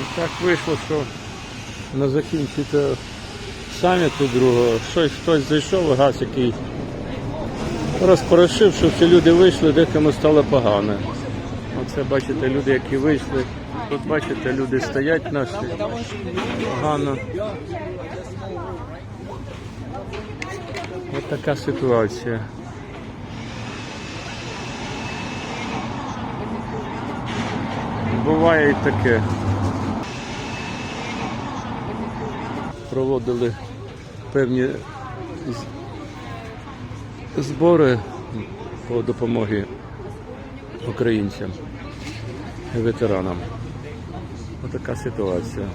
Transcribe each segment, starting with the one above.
І так вийшло, що на закінці саміту другого щось хтось зайшов, газ який розпорошив, щоб всі люди вийшли, декому стало погано. Оце бачите, люди, які вийшли. Тут бачите, люди стоять наші погано. Ось така ситуація. Буває і таке. Проводили певні збори по допомогі українцям ветеранам. Ось така ситуація.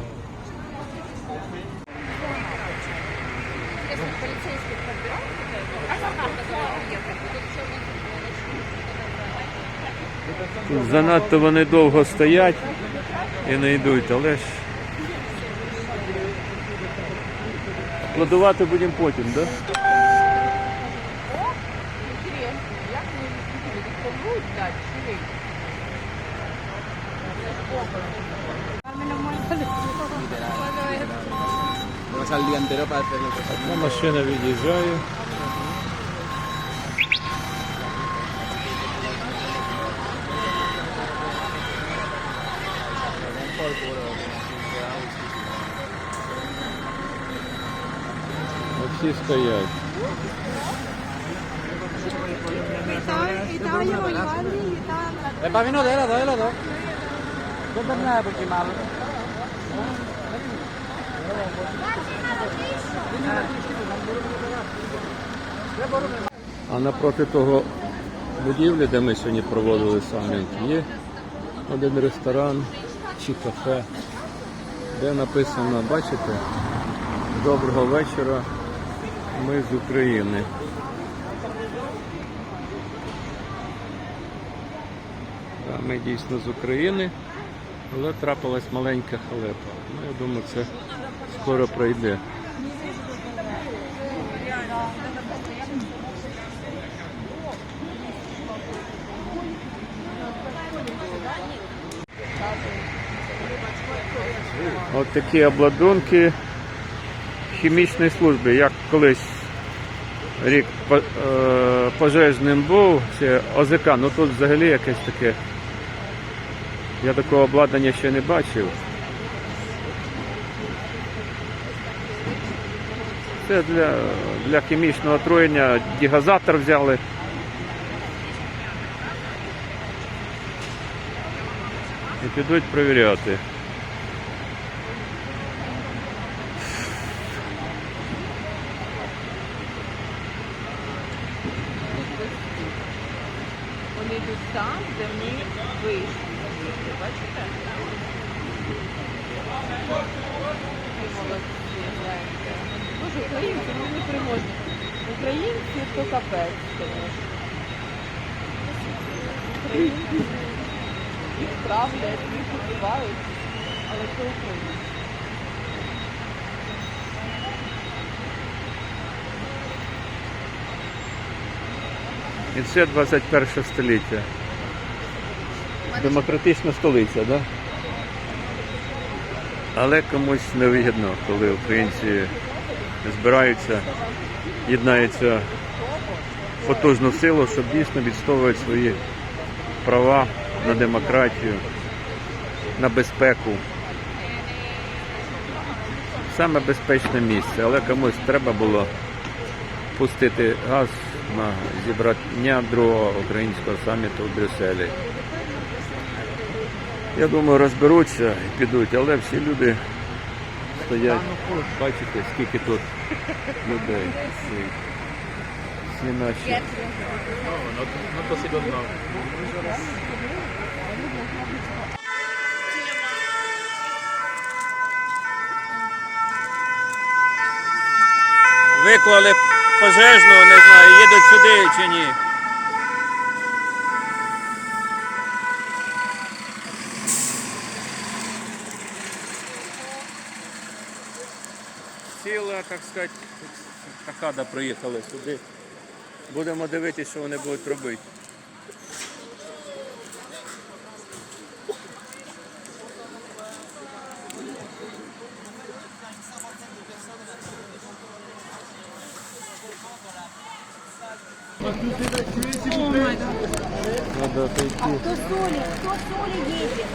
Тут занадто вони довго стоять і не йдуть, але ж аплодувати будемо потім, так? Да? Vamos al día entero para hacer el Одна машина від'їжджає. Всі стоять. Italia voglio anni, Italia. Eh, va vino de la, de la, Non per male. А напроти того будівлі, де ми сьогодні проводили саміт, є один ресторан чи кафе, де написано, бачите, доброго вечора, ми з України. Ми дійсно з України, але трапилась маленька халепа. Ну, я думаю, це скоро пройде. От такі обладунки хімічної служби. Як колись рік е, пожежним був, чи ОЗК, ну тут взагалі якесь таке. Я такого обладнання ще не бачив. Це для, для хімічного отруєння дігазатор взяли. І підуть перевіряти. Вони йдуть там, де ми вийшли. звідти. Бачите? Ви молодці, гляньте. Боже, українці, ну не переможні. Українці то капець, звісно. Українці їх правлять, їх убивають, але це українці. І це 21 століття. Демократична столиця? Да? Але комусь невигідно, коли українці збираються, єднаються в потужну силу, щоб дійсно відстоювати свої права на демократію, на безпеку. Саме безпечне місце, але комусь треба було пустити газ на зібрання другого українського саміту в Брюсселі. Я думаю, розберуться і підуть, але всі люди стоять. Бачите, скільки тут людей. Всі, всі наші. Виклали пожежну, не знаю, їдуть сюди чи ні. ціла, так сказати, стакада приїхала сюди. Будемо дивитися, що вони будуть робити. Надо отойти. А кто Соли? Кто Соли едет?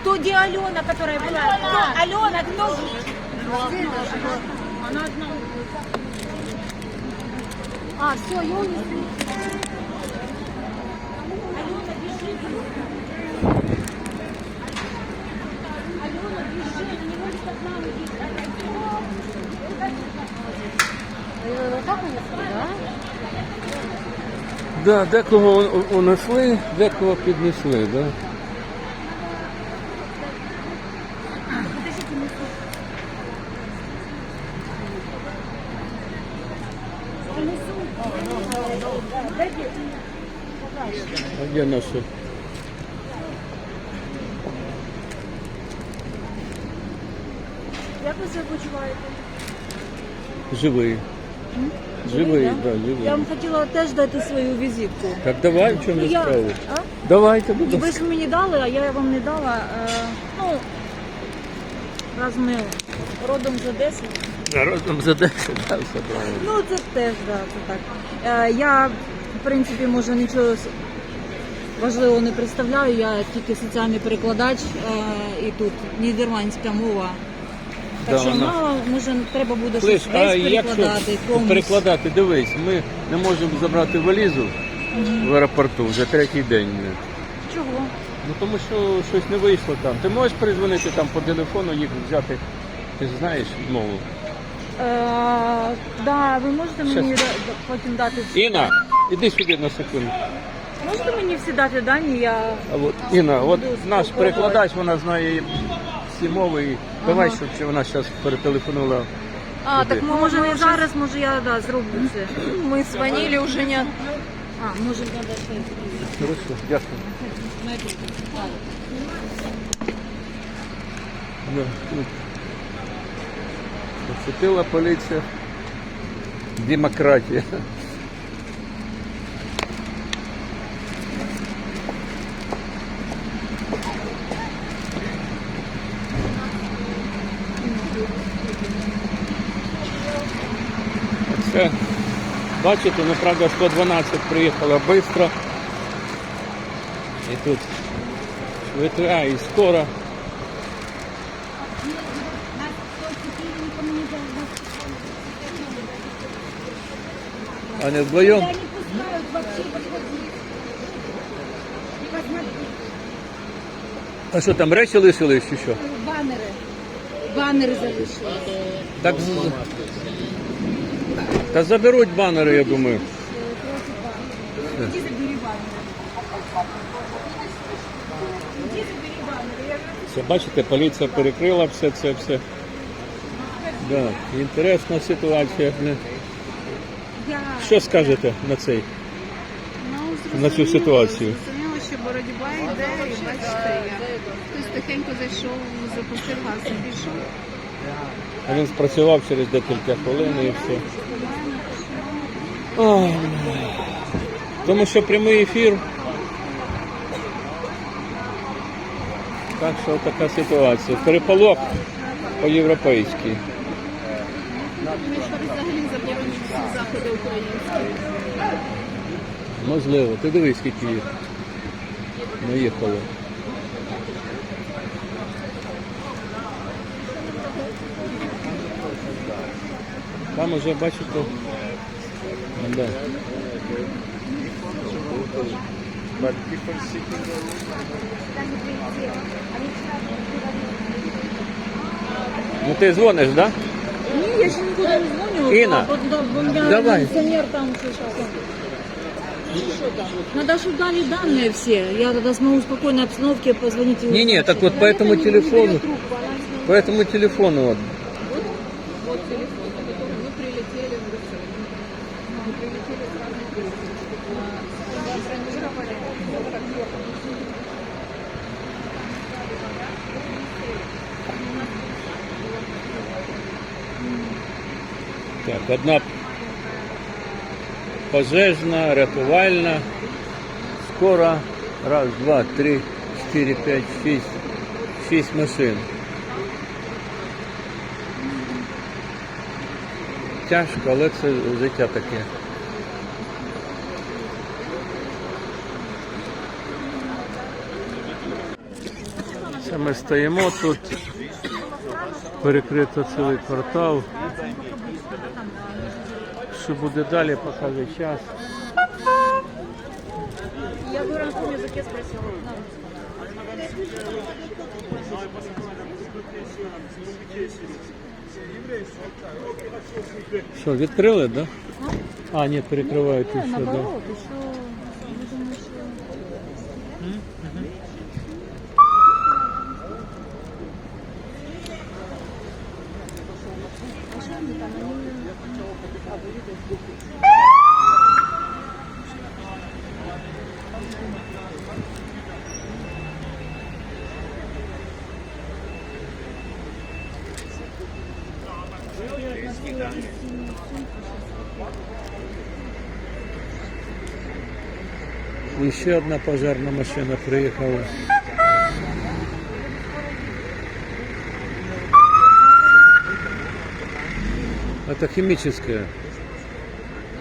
Кто где Алена, которая была? Алена! Кто Алена, кто? Она одна. А, все, я унесу. Алена, бежи. Алена, бежи, на него не. Вот так унесли, да? Декого унесли, декого піднесли, да? А де наші? Як ви себе почуваєте? Живий. Живий, да? да, живий. Я вам хотіла теж дати свою візитку. Так давай, в чому Я- справа? А? Давайте, будь Ви ласка. ж мені дали, а я вам не дала. Е, ну, раз ми родом з Одеси. Народом за 10, да, все правильно. Ну, це теж, да, це так. Е, я, в принципі, може нічого с- важливого не представляю, я тільки соціальний перекладач е, і тут нідерландська мова. Так Да, що вона- мало, може, треба буде Слиш, щось десь перекладати. комусь. перекладати, дивись, ми не можемо забрати валізу в аеропорту вже третій день. Чого? Ну тому що щось не вийшло там. Ти можеш перезвонити там по телефону, їх взяти. Ти знаєш мову. Е, да, ви можете мені потім дати Інна, іди сюди на секунду. Можете мені всі дати дані? Я А от, Інна, от наш перекладач, вона знає всі мови. І давай, щоб чи вона зараз перетелефонувала. а так може не зараз, може я да зроблю це. Мы звонили уже не... А, може. Хорошо, дякую. Да, тут Оцепила поліція. Демократія. Це, бачите, ну правда 112 приїхала швидко. І тут швидка і скоро. А не подходить. А що там речі лишили чи що? Банери. Банери залишили. Так з- та заберуть банери, я думаю. Я Все, бачите, поліція перекрила все це все. Да, інтересна ситуація. Що скажете на цей? Ну, На цю ситуацію. Зрозуміло, що боротьба йде, і бачите, як хтось тихенько зайшов, запустив газ і пішов. А він спрацював через декілька хвилин і все. Тому що прямий ефір. Так що така ситуація. Переполох по-європейськи. Можливо. Ти дивись, скільки їх наїхало. Там уже бачите. ну, Да. Ну ти дзвониш, так? Да? Ні, я ще нікуди не дзвоню. Інна, бо, бо, бо у меня давай. кондиционер там сейчас. Надо, чтобы дали данные все. Я тогда смогу в спокойной обстановке позвонить. и Не-не, сообщить. так вот Да по это этому не- не телефону. берет трубку, она не- По этому телефону вот. Вот одна пожежна, рятувальна, скоро раз, два, три, чотири, п'ять, шість, шість машин. Тяжко, але це життя таке. Це ми стоїмо тут, перекрито цілий квартал. Що буде далі, покаже час. Я бы на каком языке спросила. Що, відкрили, так? Да? А, ні, перекривають ще, да. Наоборот, еще, І ще одна пожарна машина приїхала. Это химическая.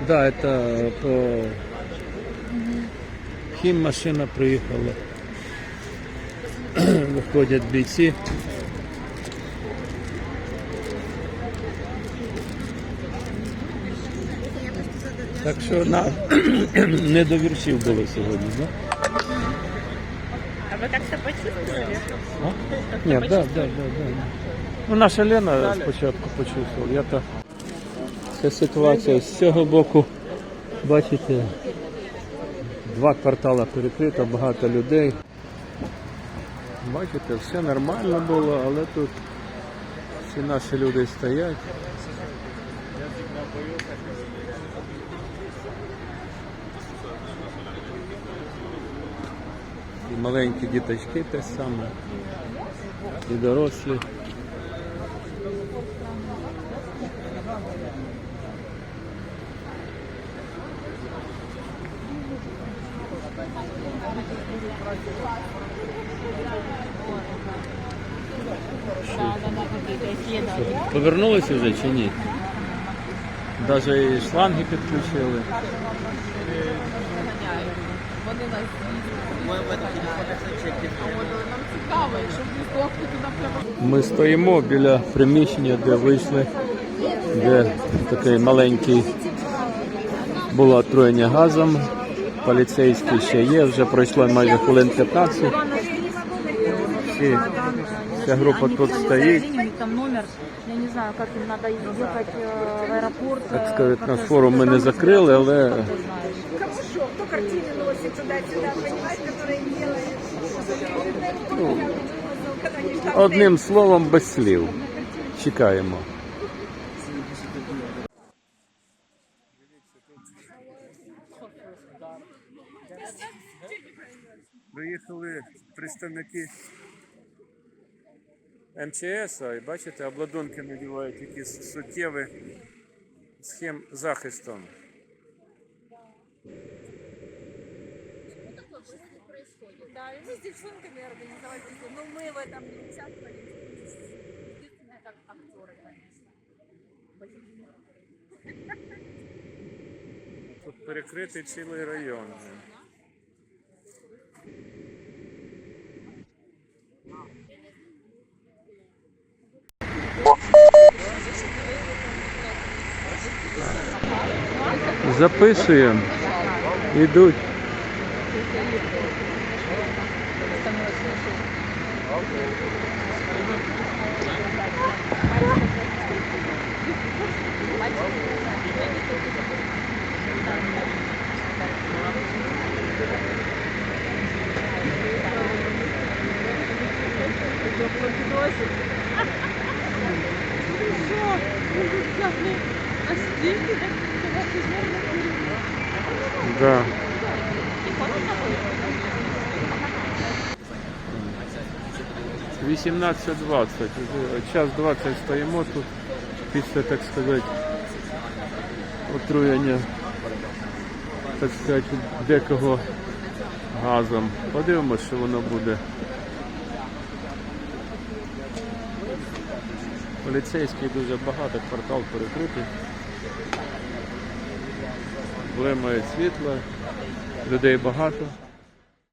Да, это по хим машина приїхала. Виходять бійці. Так що на не до віршів було сьогодні, да? А вы как-то почувствовали? А? Ні, да, да, да. Ну, наша Лена спочатку почувствувала. Я то ця ситуація з цього боку, бачите, два квартали перекрито, багато людей. Бачите, все нормально було, але тут всі наші люди стоять. І маленькі діточки те саме, і дорослі. Повернулися вже чи ні? Навіть і шланги підключили Вони нас нам цікаво, якщо б здохли, то нам треба Ми стоїмо біля приміщення, де вийшли, де такий маленький було отруєння газом. Поліцейський ще є, вже пройшло майже хвилин 15. Всі, вся група тут стоїть. У них там номер, я не знаю, как им надо ехать э, в аэропорт. Так э, сказати, как-то наш форум ми не закрили, але туда-сюда, понимаешь, которые делают. Когда они там одним словом без слів. Чекаємо. Приїхали представники МЧС, і бачите, обладунки надівають якісь суттєві схем захисту. Да, и мы с девчонками организовали, но мы в этом не участвовали. Единственное, как актеры, конечно. Тут перекритий цілий район. Записуємо. Ідуть. Да. Вісімнадцять двадцять. Час 20 стоїмо тут після, так сказати, отруєння, так сказати, декого газом. Подивимося, що воно буде. Поліцейських дуже багато, квартал перекритий. Блимає світло, людей багато.